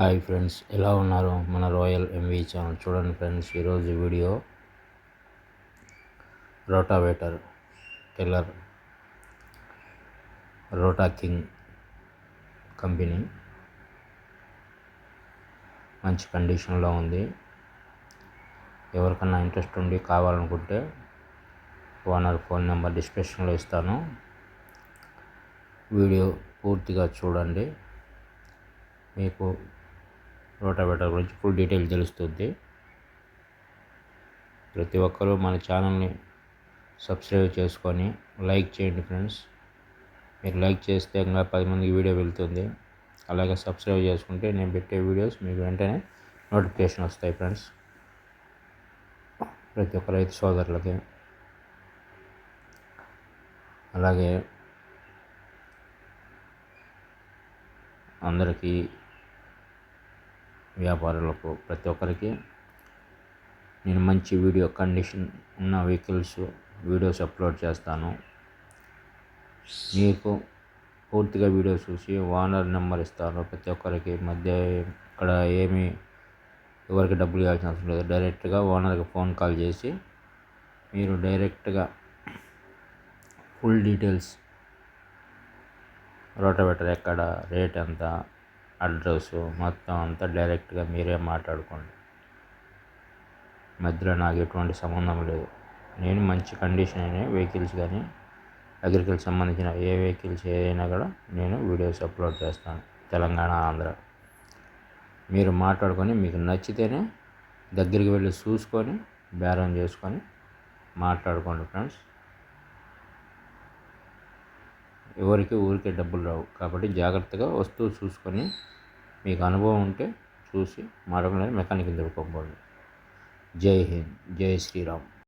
Hi friends ఎలా ఉన్నారు మన రాయల్ ఎంవీ ఛానల్? చూడండి ఫ్రెండ్స్ ఈరోజు video rotavator tiller Rota King company. మంచి కండిషన్లో ఉంది. ఎవరికన్నా ఇంట్రెస్ట్ ఉండి కావాలనుకుంటే ఓనర్ ఫోన్ నెంబర్ డిస్క్రిప్షన్లో ఇస్తాను. వీడియో పూర్తిగా చూడండి. మీకు రోటావేటర్ గురించి ఫుల్ డీటెయిల్ తెలుస్తుంది. ప్రతి ఒక్కరూ మన ఛానల్ని సబ్స్క్రైబ్ చేసుకొని లైక్ చేయండి ఫ్రెండ్స్. మీరు లైక్ చేస్తే ఇంకా పది మందికి వీడియో వెళ్తుంది. అలాగే సబ్స్క్రైబ్ చేసుకుంటే నేను పెట్టే వీడియోస్ మీకు వెంటనే నోటిఫికేషన్ వస్తాయి ఫ్రెండ్స్. ప్రతి ఒక్క రైతు సోదరులకి. అలాగే అందరికీ వ్యాపారులకు ప్రతి ఒక్కరికి నేను మంచి వీడియో కండిషన్ ఉన్న వెహికల్స్ వీడియోస్ అప్లోడ్ చేస్తాను. మీకు పూర్తిగా వీడియో చూసి ఓనర్ నెంబర్ ఇస్తాను. ప్రతి ఒక్కరికి మధ్య ఇక్కడ ఏమి ఎవరికి డబ్బులు ఇవ్వాల్సిన అవసరం లేదు. డైరెక్ట్గా ఓనర్కి ఫోన్ కాల్ చేసి మీరు డైరెక్ట్గా ఫుల్ డీటెయిల్స్ రోటోవేటర్ ఎక్కడ రేట్ ఎంత అడ్రస్ మొత్తం అంతా డైరెక్ట్గా మీరే మాట్లాడుకోండి. మధ్యలో నాకు ఎటువంటి సంబంధం లేదు. నేను మంచి కండిషన్ అయిన వెహికల్స్ కానీ అగ్రికల్చర్ సంబంధించిన ఏ వెహికల్స్ ఏదైనా కూడా నేను వీడియోస్ అప్లోడ్ చేస్తాను. తెలంగాణ ఆంధ్ర. మీరు మాట్లాడుకొని మీకు నచ్చితేనే దగ్గరికి వెళ్ళి చూసుకొని బేరం చేసుకొని మాట్లాడుకోండి ఫ్రెండ్స్. ఎవరికి ఊరికే డబ్బులు రావు. కాబట్టి జాగ్రత్తగా వస్తువు చూసుకొని మీకు అనుభవం ఉంటే చూసి మాట్లాడుకునేది మెకానిక్ దొరుకోకపోండి జై హింద్. జై శ్రీరామ్.